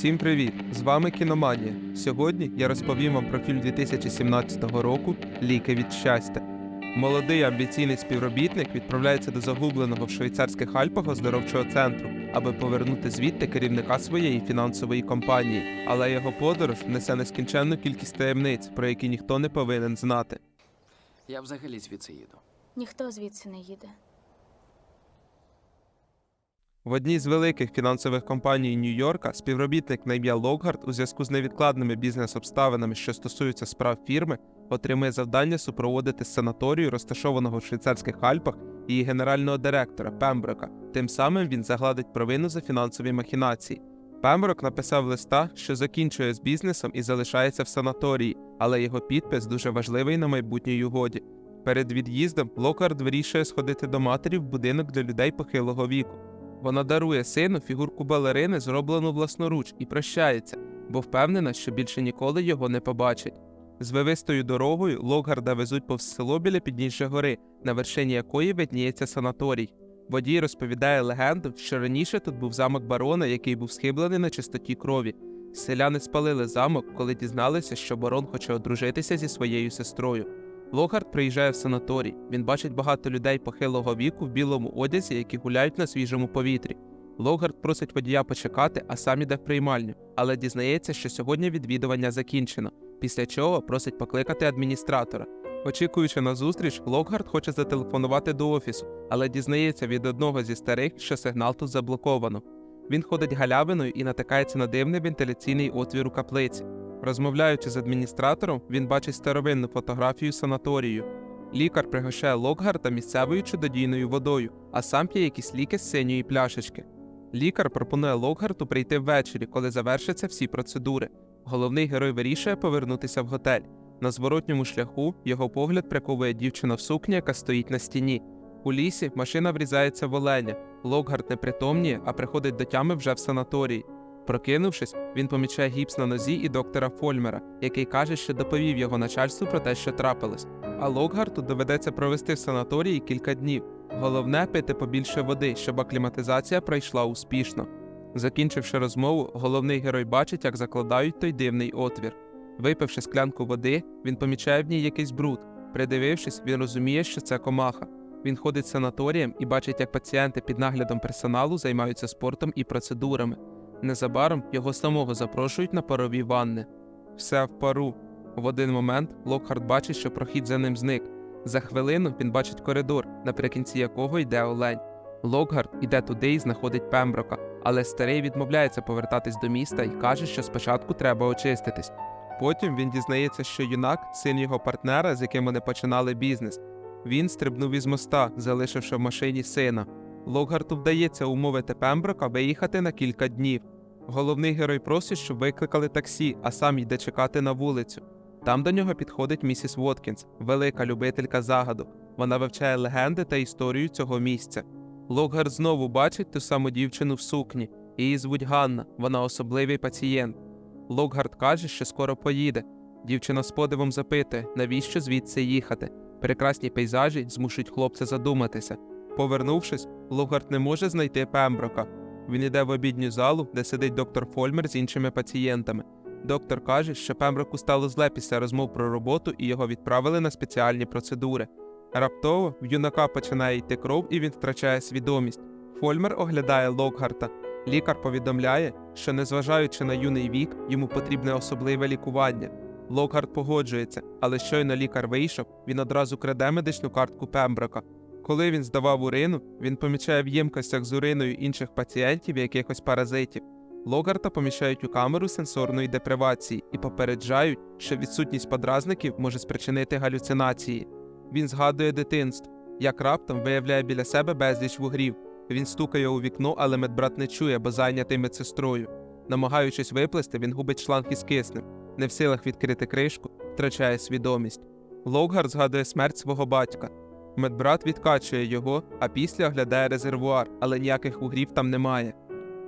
Всім привіт! З вами Кіноманія. Сьогодні я розповім вам про фільм 2017 року Ліки від щастя. Молодий амбіційний співробітник відправляється до загубленого в швейцарських Альпах оздоровчого центру, аби повернути звідти керівника своєї фінансової компанії. Але його подорож несе нескінченну кількість таємниць, про які ніхто не повинен знати. Я взагалі звідси їду. Ніхто звідси не їде. В одній з великих фінансових компаній Нью-Йорка співробітник на ім'я Локгард у зв'язку з невідкладними бізнес-обставинами, що стосуються справ фірми, отримує завдання супроводити санаторію, розташованого в швейцарських Альпах, її генерального директора Пемброка. Тим самим він загладить провину за фінансові махінації. Пемброк написав листа, що закінчує з бізнесом і залишається в санаторії, але його підпис дуже важливий на майбутній угоді. Перед від'їздом Локард вирішує сходити до матері в будинок для людей похилого віку. Вона дарує сину фігурку балерини, зроблену власноруч, і прощається, бо впевнена, що більше ніколи його не побачить. Звивистою дорогою Локгарда везуть повз село біля підніжжя гори, на вершині якої видніється санаторій. Водій розповідає легенду, що раніше тут був замок барона, який був схиблений на чистоті крові. Селяни спалили замок, коли дізналися, що барон хоче одружитися зі своєю сестрою. Локард приїжджає в санаторій. Він бачить багато людей похилого віку в білому одязі, які гуляють на свіжому повітрі. Локард просить водія почекати, а сам іде в приймальню, але дізнається, що сьогодні відвідування закінчено, після чого просить покликати адміністратора. Очікуючи на зустріч, Локгард хоче зателефонувати до офісу, але дізнається від одного зі старих, що сигнал тут заблоковано. Він ходить галявиною і натикається на дивний вентиляційний отвір у каплиці. Розмовляючи з адміністратором, він бачить старовинну фотографію санаторію. Лікар пригощає Локгарта місцевою чудодійною водою, а сам п'є якісь ліки з синьої пляшечки. Лікар пропонує Локгарту прийти ввечері, коли завершаться всі процедури. Головний герой вирішує повернутися в готель. На зворотньому шляху його погляд приковує дівчина в сукні, яка стоїть на стіні. У лісі машина врізається в оленя. Локгарт не притомніє, а приходить до тями вже в санаторії. Прокинувшись, він помічає гіпс на нозі і доктора Фольмера, який каже, що доповів його начальству про те, що трапилось. А Локгарту доведеться провести в санаторії кілька днів. Головне пити побільше води, щоб акліматизація пройшла успішно. Закінчивши розмову, головний герой бачить, як закладають той дивний отвір. Випивши склянку води, він помічає в ній якийсь бруд. Придивившись, він розуміє, що це комаха. Він ходить санаторієм і бачить, як пацієнти під наглядом персоналу займаються спортом і процедурами. Незабаром його самого запрошують на парові ванни. Все в пару. В один момент Локхард бачить, що прохід за ним зник. За хвилину він бачить коридор, наприкінці якого йде олень. Локгард іде туди і знаходить Пемброка, але старий відмовляється повертатись до міста і каже, що спочатку треба очиститись. Потім він дізнається, що юнак син його партнера, з яким вони починали бізнес. Він стрибнув із моста, залишивши в машині сина. Локгарту вдається умовити Пемброка виїхати на кілька днів. Головний герой просить, щоб викликали таксі, а сам йде чекати на вулицю. Там до нього підходить місіс Воткінс, велика любителька загадок. Вона вивчає легенди та історію цього місця. Локгард знову бачить ту саму дівчину в сукні. Її звуть Ганна, вона особливий пацієнт. Локгард каже, що скоро поїде. Дівчина з подивом запитує, навіщо звідси їхати. Прекрасні пейзажі змушують хлопця задуматися. Повернувшись, Локгард не може знайти Пемброка. Він іде в обідню залу, де сидить доктор Фольмер з іншими пацієнтами. Доктор каже, що Пемброку стало зле після розмов про роботу і його відправили на спеціальні процедури. Раптово в юнака починає йти кров і він втрачає свідомість. Фольмер оглядає Локгарта. Лікар повідомляє, що, незважаючи на юний вік, йому потрібне особливе лікування. Локгард погоджується, але щойно лікар вийшов, він одразу краде медичну картку Пемброка. Коли він здавав урину, він помічає в ємкостях з уриною інших пацієнтів якихось паразитів. Логарта поміщають у камеру сенсорної депривації і попереджають, що відсутність подразників може спричинити галюцинації. Він згадує дитинство, як раптом виявляє біля себе безліч вугрів. Він стукає у вікно, але медбрат не чує, бо зайнятий медсестрою. Намагаючись виплести, він губить шланг із киснем, не в силах відкрити кришку, втрачає свідомість. Локгард згадує смерть свого батька. Медбрат відкачує його, а після оглядає резервуар, але ніяких вугрів там немає.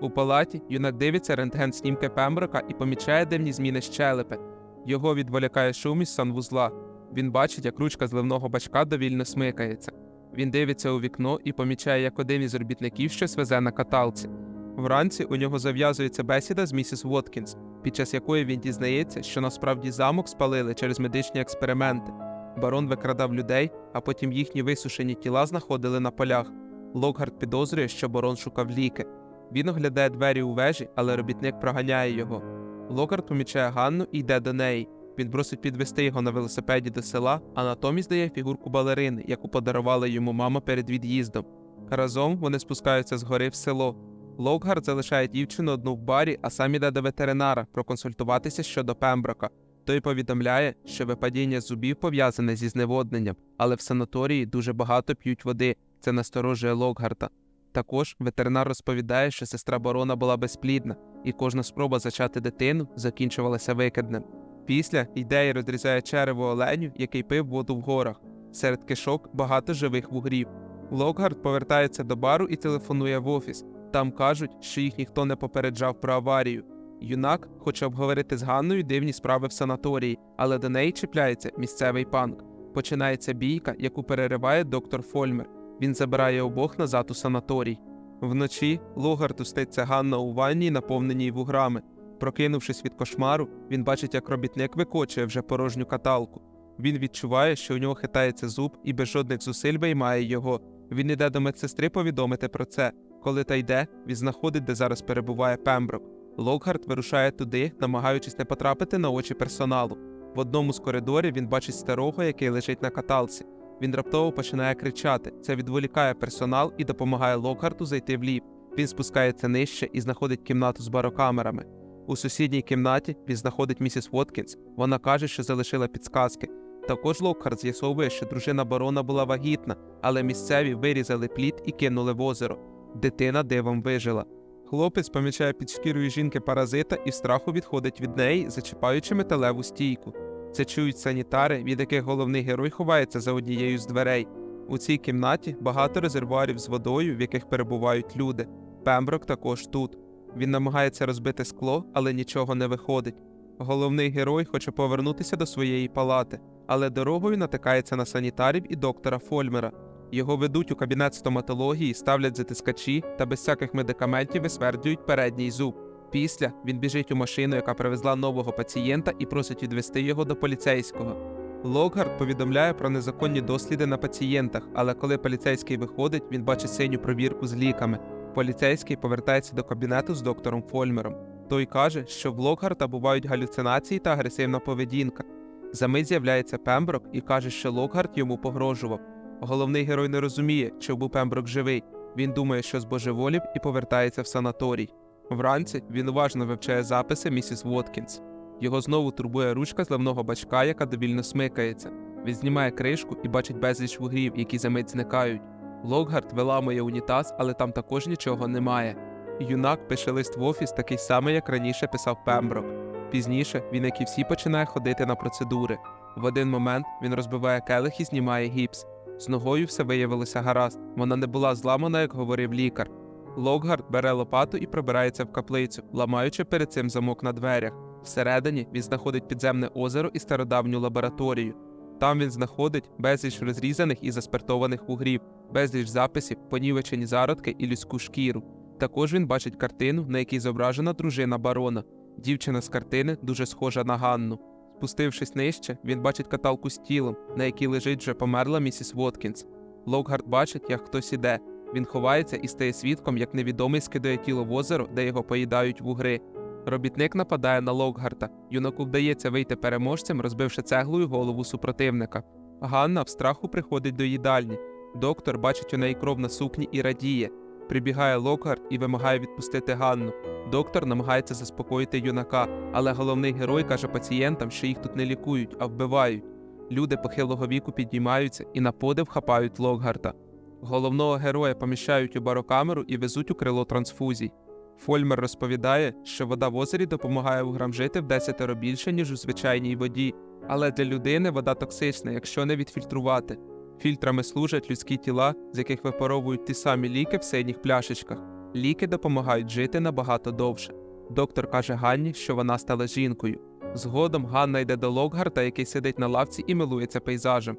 У палаті юнак дивиться рентген снімки Пемброка і помічає дивні зміни щелепи. Його відволікає шум із санвузла. Він бачить, як ручка зливного бачка довільно смикається. Він дивиться у вікно і помічає, як один із робітників щось везе на каталці. Вранці у нього зав'язується бесіда з місіс Воткінс, під час якої він дізнається, що насправді замок спалили через медичні експерименти. Барон викрадав людей, а потім їхні висушені тіла знаходили на полях. Локгард підозрює, що барон шукав ліки. Він оглядає двері у вежі, але робітник проганяє його. Локард помічає Ганну і йде до неї. Він просить підвести його на велосипеді до села, а натомість дає фігурку балерини, яку подарувала йому мама перед від'їздом. Разом вони спускаються з гори в село. Локгард залишає дівчину одну в барі, а сам іде до ветеринара проконсультуватися щодо Пемброка. Той повідомляє, що випадіння зубів пов'язане зі зневодненням, але в санаторії дуже багато п'ють води. Це насторожує Локгарта. Також ветеринар розповідає, що сестра барона була безплідна, і кожна спроба зачати дитину закінчувалася викиднем. Після йде і розрізає черево оленю, який пив воду в горах. Серед кишок багато живих вугрів. Локгард повертається до бару і телефонує в офіс. Там кажуть, що їх ніхто не попереджав про аварію. Юнак хоче обговорити з Ганною дивні справи в санаторії, але до неї чіпляється місцевий панк. Починається бійка, яку перериває доктор Фольмер. Він забирає обох назад у санаторій. Вночі Логард уститься Ганна у ванні, наповненій вуграми. Прокинувшись від кошмару, він бачить, як робітник викочує вже порожню каталку. Він відчуває, що у нього хитається зуб і без жодних зусиль виймає його. Він іде до медсестри повідомити про це. Коли та йде, він знаходить, де зараз перебуває Пемброк. Локгард вирушає туди, намагаючись не потрапити на очі персоналу. В одному з коридорів він бачить старого, який лежить на каталці. Він раптово починає кричати. Це відволікає персонал і допомагає Локхарту зайти в ліфт. Він спускається нижче і знаходить кімнату з барокамерами. У сусідній кімнаті він знаходить місіс Воткінс. Вона каже, що залишила підсказки. Також Локхарт з'ясовує, що дружина барона була вагітна, але місцеві вирізали плід і кинули в озеро. Дитина дивом вижила. Хлопець помічає під шкірою жінки паразита і в страху відходить від неї, зачіпаючи металеву стійку. Це чують санітари, від яких головний герой ховається за однією з дверей. У цій кімнаті багато резервуарів з водою, в яких перебувають люди. Пемброк також тут. Він намагається розбити скло, але нічого не виходить. Головний герой хоче повернутися до своєї палати, але дорогою натикається на санітарів і доктора Фольмера. Його ведуть у кабінет стоматології, ставлять затискачі та без всяких медикаментів висверджують передній зуб. Після він біжить у машину, яка привезла нового пацієнта, і просить відвести його до поліцейського. Локгард повідомляє про незаконні досліди на пацієнтах, але коли поліцейський виходить, він бачить синю провірку з ліками. Поліцейський повертається до кабінету з доктором Фольмером. Той каже, що в Локгарта бувають галюцинації та агресивна поведінка. Замить з'являється Пемброк і каже, що Локгард йому погрожував. Головний герой не розуміє, чи був Пемброк живий. Він думає, що збожеволів і повертається в санаторій. Вранці він уважно вивчає записи місіс Воткінс. Його знову турбує ручка зливного бачка, яка довільно смикається. Він знімає кришку і бачить безліч вугрів, які за мить зникають. Локгард виламує унітаз, але там також нічого немає. Юнак пише лист в офіс такий самий, як раніше писав Пемброк. Пізніше він, як і всі, починає ходити на процедури. В один момент він розбиває келих і знімає гіпс. З ногою все виявилося гаразд. Вона не була зламана, як говорив лікар. Локгард бере лопату і пробирається в каплицю, ламаючи перед цим замок на дверях. Всередині він знаходить підземне озеро і стародавню лабораторію. Там він знаходить безліч розрізаних і заспиртованих вугрів, безліч записів, понівечені зародки і людську шкіру. Також він бачить картину, на якій зображена дружина барона. Дівчина з картини дуже схожа на Ганну. Спустившись нижче, він бачить каталку з тілом, на якій лежить вже померла місіс Воткінс. Локгард бачить, як хтось іде. Він ховається і стає свідком, як невідомий скидає тіло в озеро, де його поїдають вугри. Робітник нападає на Локгарта. Юнаку вдається вийти переможцем, розбивши цеглою голову супротивника. Ганна в страху приходить до їдальні. Доктор бачить у неї кров на сукні і радіє. Прибігає Локгард і вимагає відпустити Ганну. Доктор намагається заспокоїти юнака, але головний герой каже пацієнтам, що їх тут не лікують, а вбивають. Люди похилого віку піднімаються і на подив хапають Локгарта. Головного героя поміщають у барокамеру і везуть у крило трансфузій. Фольмер розповідає, що вода в озері допомагає вуграм жити в десятеро більше, ніж у звичайній воді, але для людини вода токсична, якщо не відфільтрувати. Фільтрами служать людські тіла, з яких випаровують ті самі ліки в синіх пляшечках. Ліки допомагають жити набагато довше. Доктор каже Ганні, що вона стала жінкою. Згодом Ганна йде до Локгарта, який сидить на лавці і милується пейзажем.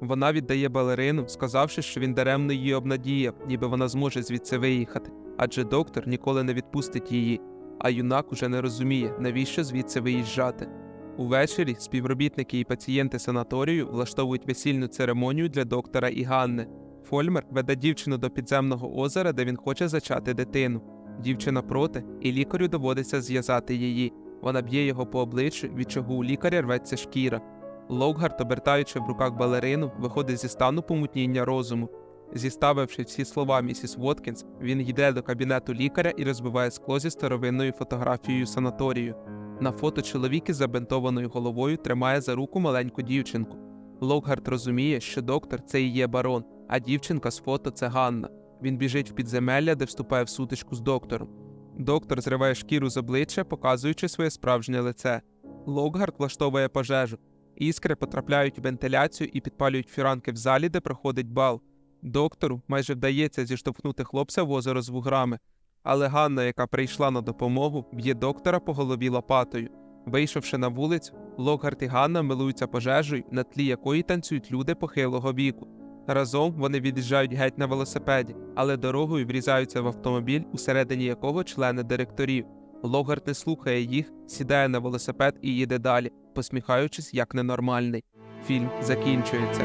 Вона віддає балерину, сказавши, що він даремно її обнадіяв, ніби вона зможе звідси виїхати. адже доктор ніколи не відпустить її, а юнак уже не розуміє, навіщо звідси виїжджати. Увечері співробітники і пацієнти санаторію влаштовують весільну церемонію для доктора і Ганни. Фольмер веде дівчину до підземного озера, де він хоче зачати дитину. Дівчина проти, і лікарю доводиться зв'язати її. Вона б'є його по обличчю, від чого у лікаря рветься шкіра. Локгард, обертаючи в руках балерину, виходить зі стану помутніння розуму. Зіставивши всі слова місіс Воткінс, він йде до кабінету лікаря і розбиває скло зі старовинною фотографією санаторію. На фото чоловік із забинтованою головою тримає за руку маленьку дівчинку. Локгард розуміє, що доктор це і є барон, а дівчинка з фото це Ганна. Він біжить в підземелля, де вступає в сутичку з доктором. Доктор зриває шкіру з обличчя, показуючи своє справжнє лице. Локгард влаштовує пожежу. Іскри потрапляють у вентиляцію і підпалюють фіранки в залі, де проходить бал. Доктору майже вдається зіштовхнути хлопця в озеро з вуграми. Але Ганна, яка прийшла на допомогу, б'є доктора по голові лопатою. Вийшовши на вулицю, Локгард і Ганна милуються пожежею, на тлі якої танцюють люди похилого віку. Разом вони від'їжджають геть на велосипеді, але дорогою врізаються в автомобіль, усередині якого члени директорів. Локгард не слухає їх, сідає на велосипед і їде далі, посміхаючись як ненормальний. Фільм закінчується.